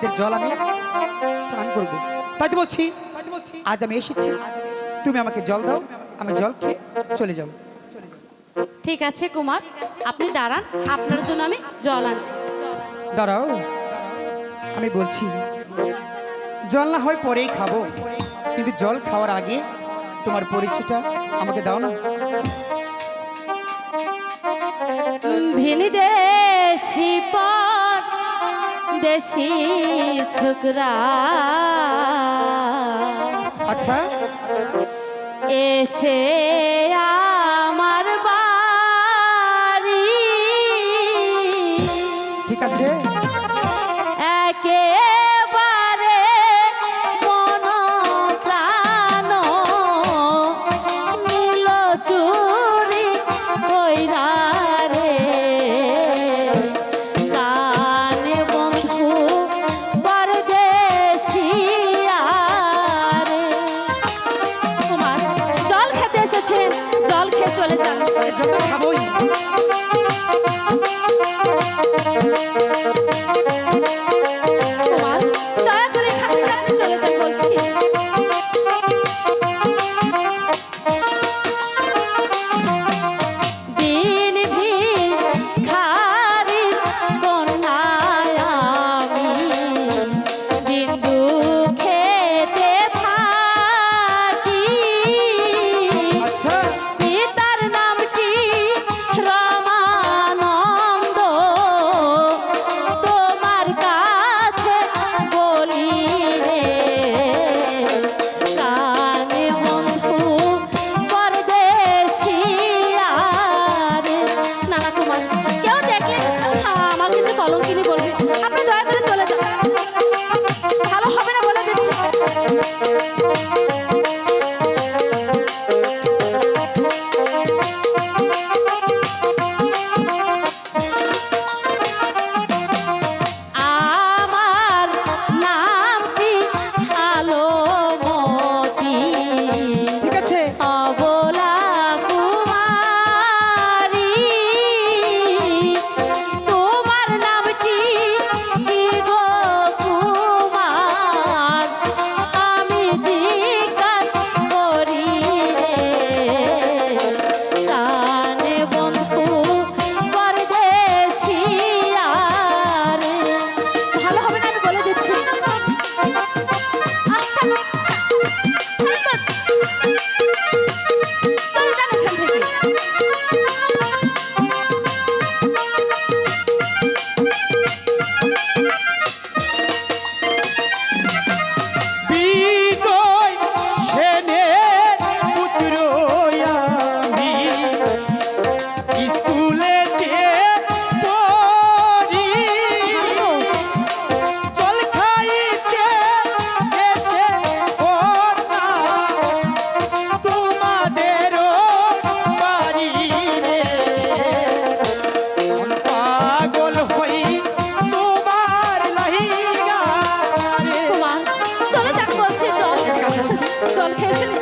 পাপের জল আমি পান করব। তাই তো বলছি আজ আমি এসেছি। তুমি আমাকে জল দাও আমি জল খেয়ে চলে যাও ঠিক আছে কুমার আপনি দাঁড়ান আপনার জন্য আমি জল আনছি। দাঁড়াও আমি বলছি জল না হয় পরেই খাব। কিন্তু জল খাওয়ার আগে তোমার পরিচয়টা আমাকে দাও না। ভিনি দেশি পা દેશી છોકરા અચ્છા એ છે અમાર બારી ઠીક છે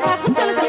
এখন চলে। যাই